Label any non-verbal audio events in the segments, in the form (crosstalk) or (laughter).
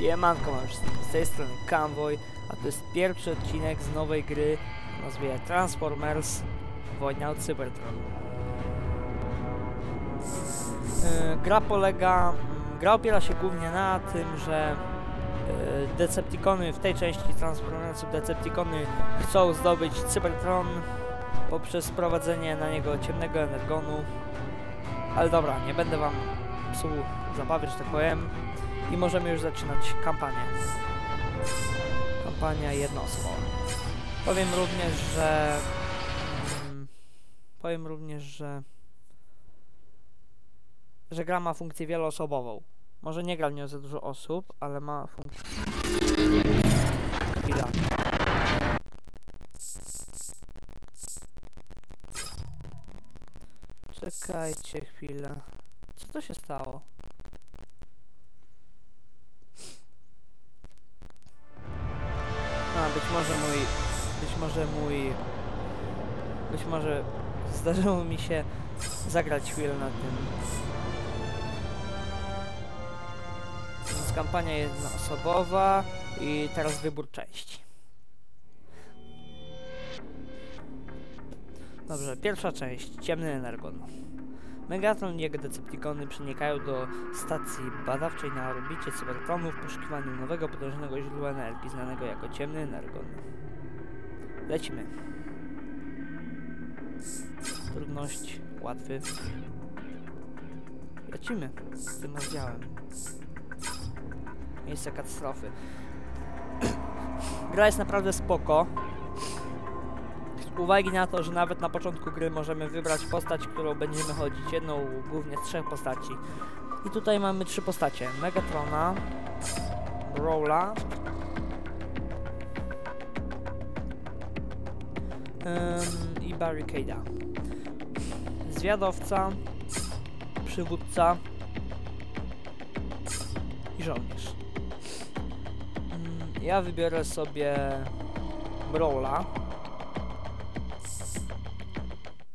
Siemanko mam z tej strony Convoy, a to jest pierwszy odcinek z nowej gry o nazwie Transformers Wojna o Cybertron. Yy, gra polega, mm, gra opiera się głównie na tym, że yy, Decepticony w tej części Transformersów Decepticony chcą zdobyć Cybertron poprzez sprowadzenie na niego ciemnego energonu. Ale dobra, nie będę wam psuł zabawy, że tak powiem. I możemy już zaczynać kampanię. Kampania jednoosobowa. Powiem również, że... Mm, powiem również, że... Że gra ma funkcję wieloosobową. Może nie gra w nią za dużo osób, ale ma funkcję... Chwila. Czekajcie chwilę. Co to się stało? A, być może mój... Być może mój... Być może zdarzyło mi się zagrać chwilę na tym. Więc kampania jednoosobowa i teraz wybór części. Dobrze, pierwsza część. Ciemny Energon. Megatron i jego Decepticony przenikają do stacji badawczej na orbicie Cybertronu w poszukiwaniu nowego, potężnego źródła energii, znanego jako Ciemny Energon. Lecimy. Trudność łatwy. Lecimy z tym rozdziałem. Miejsce katastrofy. (clears throat) Gra jest naprawdę spoko. Uwagi na to, że nawet na początku gry możemy wybrać postać, którą będziemy chodzić, jedną głównie z trzech postaci. I tutaj mamy trzy postacie. Megatrona, ym, i Barricada. Zwiadowca, przywódca i żołnierz. Ym, ja wybiorę sobie Brawla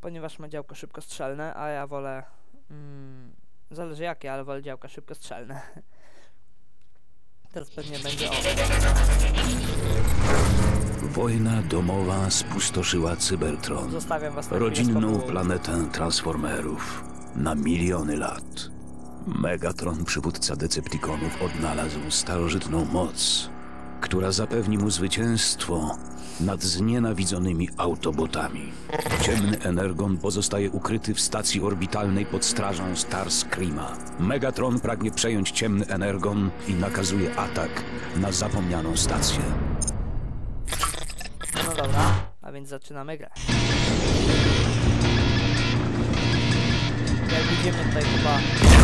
ponieważ ma działko szybkostrzelne, a ja wolę... Mm, zależy jakie, ale wolę działka szybkostrzelne. (laughs) Teraz pewnie będzie o. Wojna domowa spustoszyła Cybertron, rodzinną planetę Transformerów, na miliony lat. Megatron, przywódca Decepticonów, odnalazł starożytną moc, która zapewni mu zwycięstwo nad znienawidzonymi Autobotami. Ciemny Energon pozostaje ukryty w stacji orbitalnej pod strażą Starscreama. Megatron pragnie przejąć ciemny Energon i nakazuje atak na zapomnianą stację. No dobra, a więc zaczynamy grę. Jak widzimy tutaj chyba...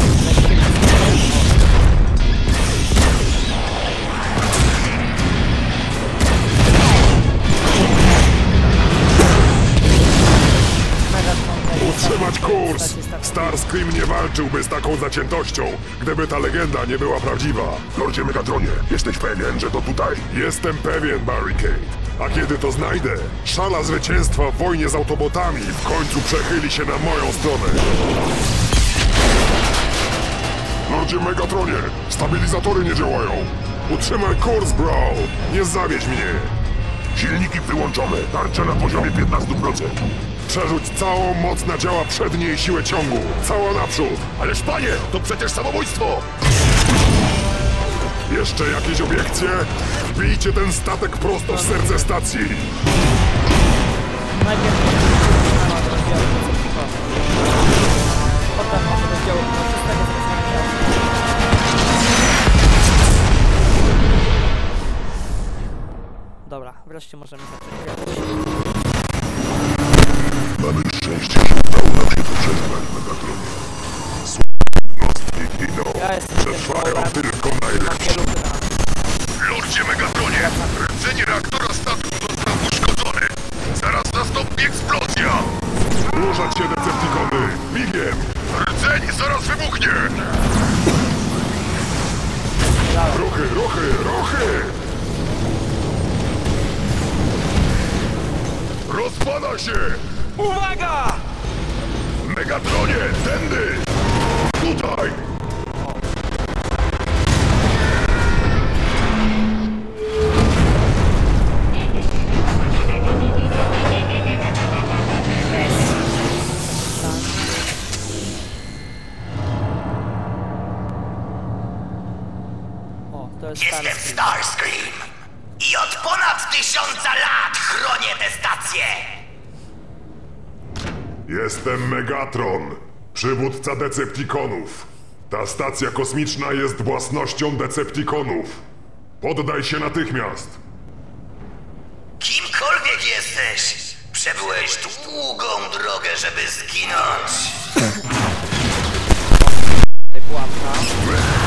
Starscream nie walczyłby z taką zaciętością, gdyby ta legenda nie była prawdziwa. Lordzie Megatronie, jesteś pewien, że to tutaj? Jestem pewien, Barricade. A kiedy to znajdę, szala zwycięstwa w wojnie z Autobotami w końcu przechyli się na moją stronę. Lordzie Megatronie, stabilizatory nie działają. Utrzymaj kurs, bro! Nie zawieź mnie! Silniki wyłączone, tarcze na poziomie 15%. Przerzuć całą moc na działa przednie i siłę ciągu. Cała naprzód. Ależ panie, to przecież samobójstwo! Jeszcze jakieś obiekcje? Wbijcie ten statek prosto w serce stacji. Najpierw. Dobra, wreszcie możemy zacząć. Mamy szczęście, że udało nam się tu przetrwać, Megatronie. Jednostki giną. Przetrwają tylko najlepsi. Lordzie Megatronie, rdzenie reaktora statku został uszkodzony. Zaraz nastąpi eksplozja. Ruszać się, Decepticony! Migiem! Rdzeń zaraz wybuchnie! Ruchy, ruchy, ruchy! Rozpada się! Uwaga! Megatronie, tędy! Tutaj! O, to jest Jestem Starscream! Jestem Megatron, przywódca Decepticonów. Ta stacja kosmiczna jest własnością Decepticonów. Poddaj się natychmiast. Kimkolwiek jesteś, przebyłeś długą drogę, żeby zginąć. Pułapka.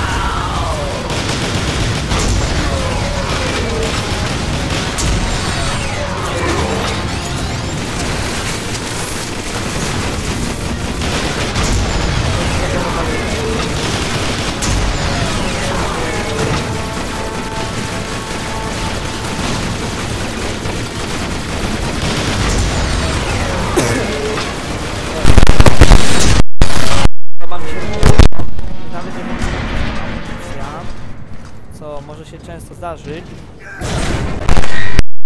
Zdarzyć,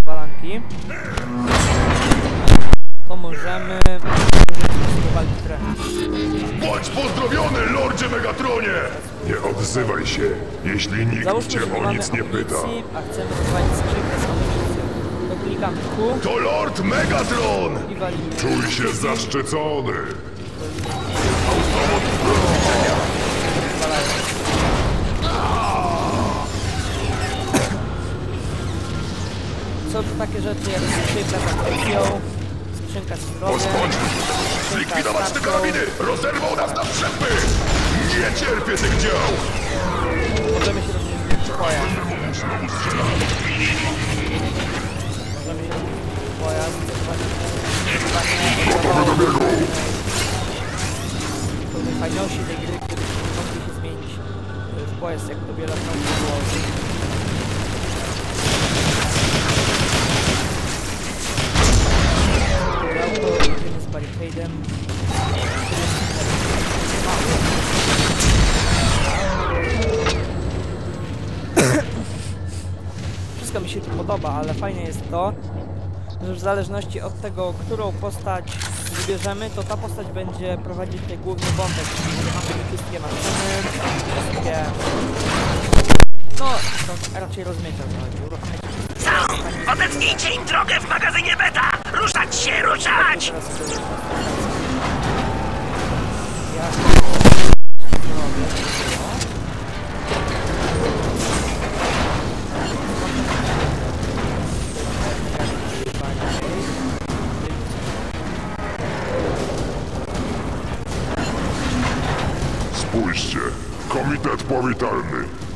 walanki, to możemy. Bądź pozdrowiony, Lordzie Megatronie! Nie odzywaj się, jeśli nikt Załóżmy, cię o nic nie pyta. a chcemy prowadzić skrzynkę z amunicją. To klikamy Q To Lord Megatron! Czuj się zaszczycony. Są tu takie rzeczy jak skrzynka z amunicją, skrzynka z zdrowiem, Bądź skrzynka z tarczą, Rozerwał nas na strzępy! Nie cierpię tych dział! Możemy się również zmienić pojazd. Możemy się zmienić pojazd. Gotowy do biegu! To najfajniejsi tej gry, mogli się zmienić e, w pojazd, jak to wiele razy było. Barricadem. Wszystko mi się tu podoba, ale fajne jest to, że w zależności od tego, którą postać wybierzemy, to ta postać będzie prowadzić tutaj główny wątek, że mamy wszystkie maszyny, wszystkie... No, to raczej rozumiecie co chodzi, odetnijcie im drogę w magazynie beta! Ruszać się, ruszać! Spójrzcie, komitet powitalny.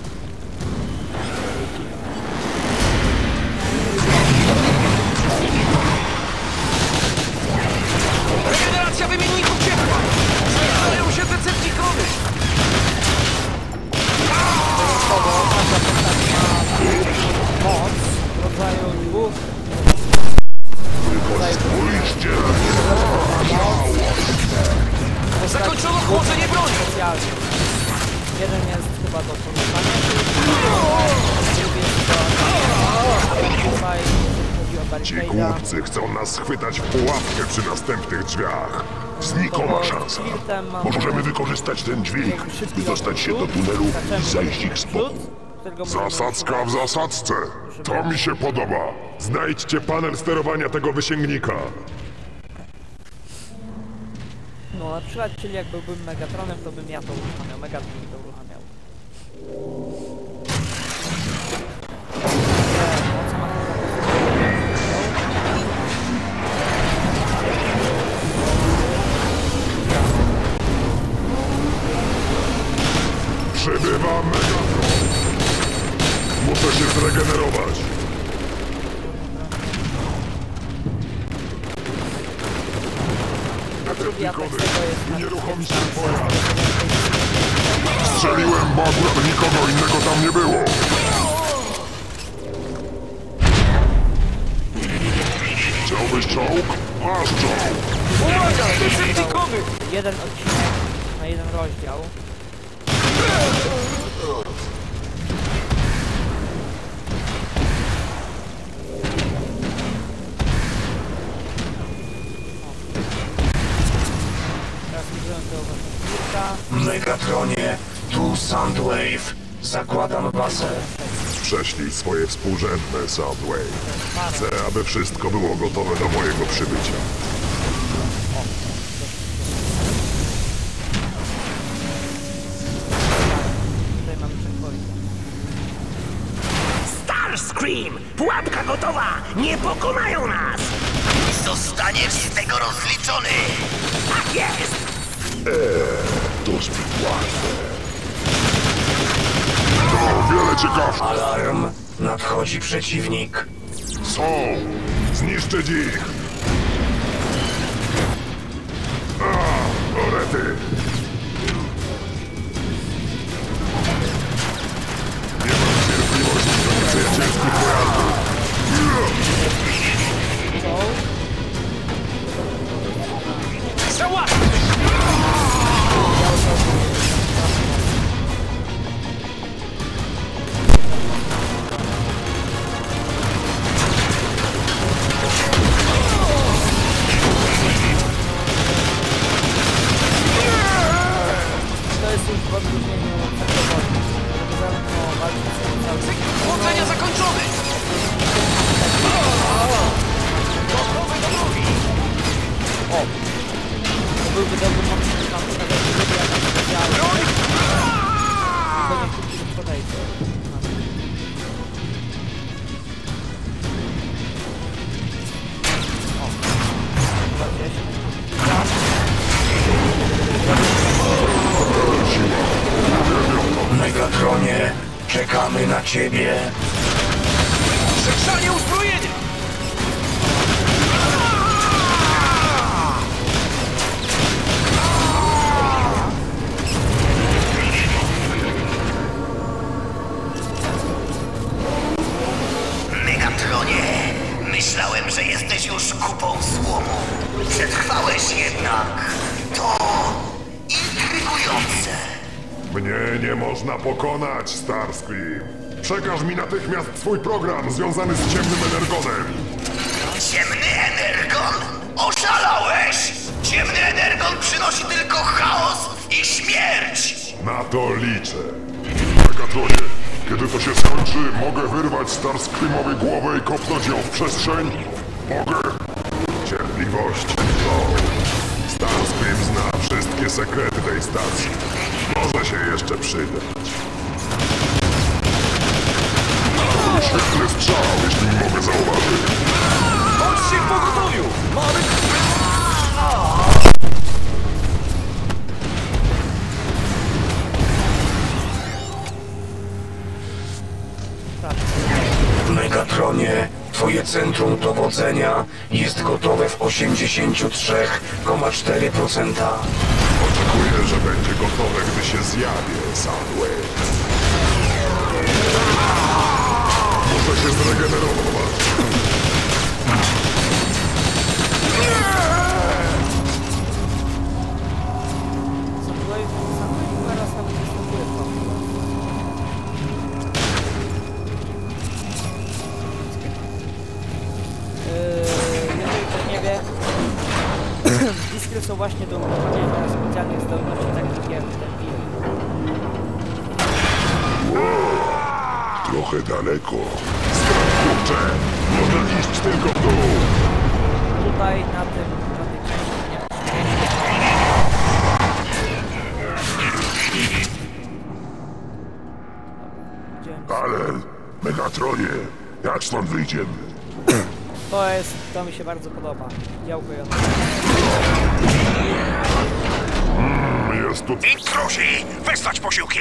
Nas schwytać w pułapkę przy następnych drzwiach. Znikoma szansa. Możemy wykorzystać ten dźwig i dostać się do tunelu i zejść ich z boku. Zasadzka w zasadzce. To mi się podoba. Znajdźcie panel sterowania tego wysięgnika. No na przykład, czyli jak byłbym Megatronem, to bym ja to uruchamiał, Megatron to uruchamiał. Przybywa Megatron. Muszę się zregenerować. Na Nieruchomi się pojazd. Strzeliłem, bo akurat nikogo innego tam nie było. Chciałbyś czołg? Masz czołg. Uwaga! Jeden odcinek na jeden rozdział. Teraz użyłem tego kilka. Megatronie, tu Soundwave. Zakładam bazę. Prześlij swoje współrzędne, Soundwave. Chcę, aby wszystko było gotowe do mojego przybycia. Pułapka gotowa! Nie pokonają nas! Zostaniesz z tego rozliczony! Tak jest! To zbyt łatwe. To wiele ciekawsze. Alarm. Nadchodzi przeciwnik. Są! Zniszczyć ich! A, orety! Cierpliwości do przyjacielskich pojazdów. Załatwmy! To jest już w odróżnieniu cały Chłodzenia zakończone! Gotowy do drogi! To byłby dobry moment, żeby tam wstawiać sobie jakieś specjalne. Broń! Tylko nie wszyscy podejdzie. O. Chyba gdzieś. Megatronie, czekamy na ciebie. Przegrzanie uzbrojenia! Swój program związany z ciemnym energonem. Ciemny energon? Oszalałeś! Ciemny energon przynosi tylko chaos i śmierć! Na to liczę. Megatronie, kiedy to się skończy, mogę wyrwać Starscreamowi głowę i kopnąć ją w przestrzeń? Mogę? Cierpliwość. No. Starscream zna wszystkie sekrety tej stacji. Może się jeszcze przydać. To był świetny strzał, jeśli mogę zauważyć. Bądźcie w pogotowiu! Mamy... Megatronie, twoje centrum dowodzenia jest gotowe w 83,4%. Oczekuję, że będzie gotowe, gdy się zjawię, Soundwave. Ktoś nie wie, (coughs) Iskry są właśnie do uruchamiania specjalnych zdolności takich jak ten Trochę daleko. Strach kurczę! Można iść tylko w dół. Tutaj na tym, części nie. Ale, Megatronie, jak stąd wyjdziemy? To jest, to mi się bardzo podoba. Działko jądrowe. Jest tu... Intruzi! Wysłać posiłki!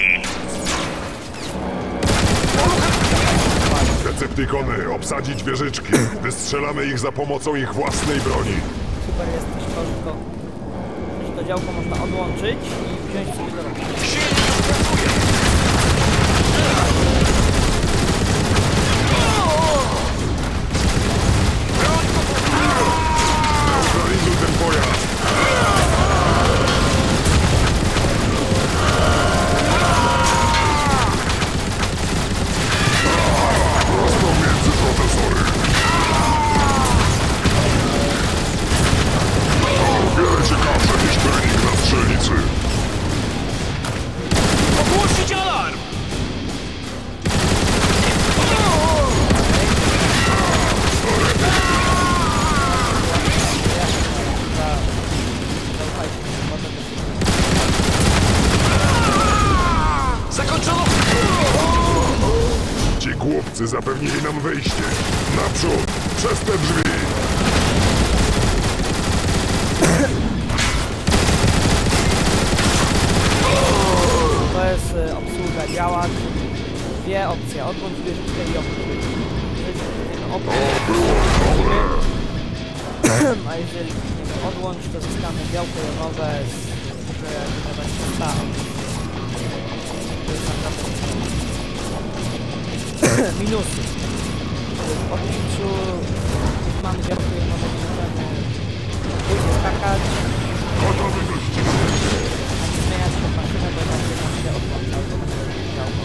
Decepticony, obsadzić wieżyczki. Wystrzelamy ich za pomocą ich własnej broni. Super jest to tylko, że to działko można odłączyć i wziąć sobie do. To zyskamy białko jonowe z które wydawać się stało. To jest naprawdę minusy. W odczuciu mamy białko jonowe, nie możemy później skakać, Gotowy do ścigania! ani zmieniać się maszynę, bo będzie nam się odłącza albo będzie działko.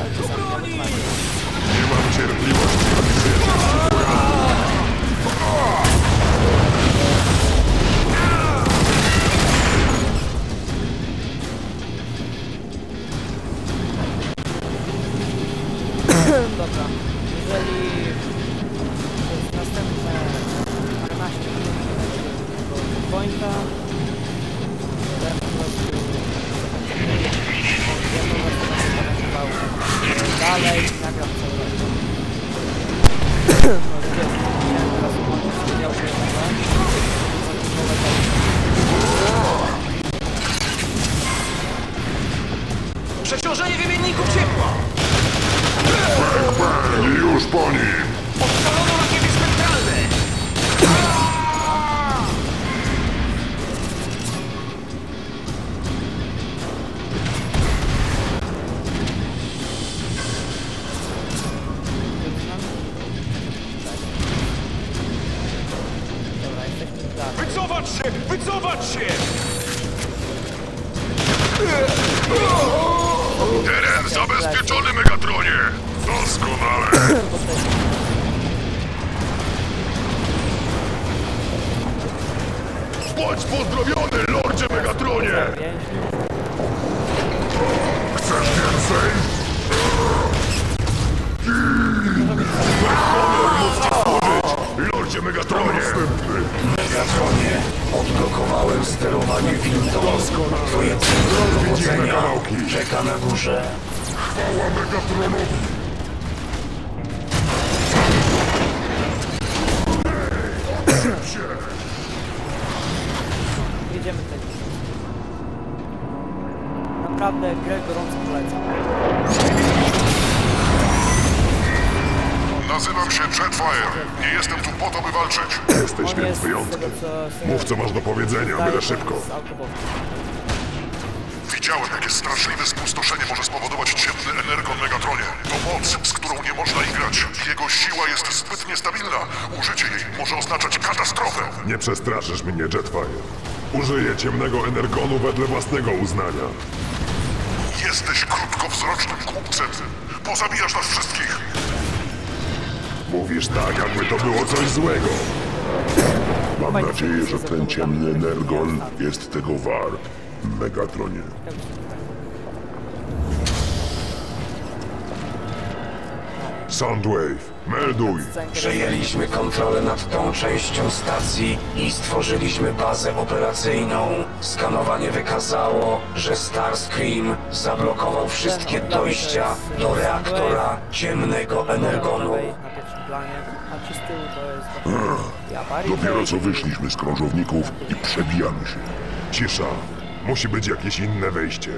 Ale czasami nawet fajnie. Nie mam cierpliwości, aby zjeżdżać. Dobra, jeżeli przez następne 12 minut będzie tego pointa, to ja po prostu ja po prostu będę dalej nagram cały rok. No wiecie, miałem teraz te działki nowe. Nowe Przeciążenie wymienników ciepła! I górze. Chwała Megatronowi! się! Jedziemy tutaj. Naprawdę grę gorąco polecam. Nazywam się Jetfire. Nie jestem tu po to, by walczyć. Jesteś On więc jest z wyjątkiem. tego co... z tego, Mów, co masz do powiedzenia, byle szybko. z. Widziałem, jakie straszliwe spustoszenie może spowodować ciemny energon Megatronie. To moc, z którą nie można igrać. Jego siła jest zbyt niestabilna. Użycie jej może oznaczać katastrofę. Nie przestraszysz mnie, Jetfire. Użyję ciemnego energonu wedle własnego uznania. Jesteś krótkowzrocznym głupcem. Pozabijasz nas wszystkich. Mówisz tak, jakby to było coś złego. Mam nadzieję, że ten ciemny energon jest tego wart. Megatronie. Soundwave, melduj. Przejęliśmy kontrolę nad tą częścią stacji i stworzyliśmy bazę operacyjną. Skanowanie wykazało, że Starscream zablokował wszystkie dojścia do reaktora ciemnego energonu. Dopiero co wyszliśmy z krążowników i przebijamy się. Cisza. Musi być jakieś inne wejście.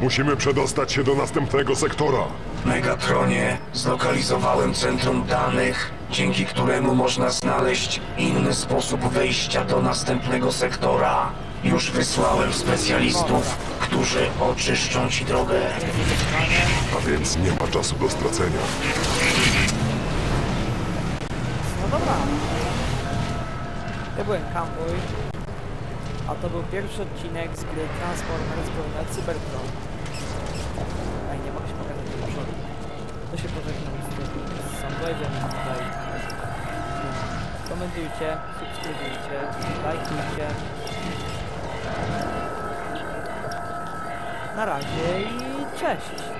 Musimy przedostać się do następnego sektora. Megatronie, zlokalizowałem centrum danych, dzięki któremu można znaleźć inny sposób wejścia do następnego sektora. Już wysłałem specjalistów, którzy oczyszczą ci drogę. A więc nie ma czasu do stracenia. No dobra. Ja byłem Camboy, a to był pierwszy odcinek z gry Transformers pełna Cybertron. Ej, nie mogę się pokazać do przodu. To się pożegnam z Soundwave'em tutaj. Komentujcie, subskrybujcie, lajkujcie. Na razie i cześć!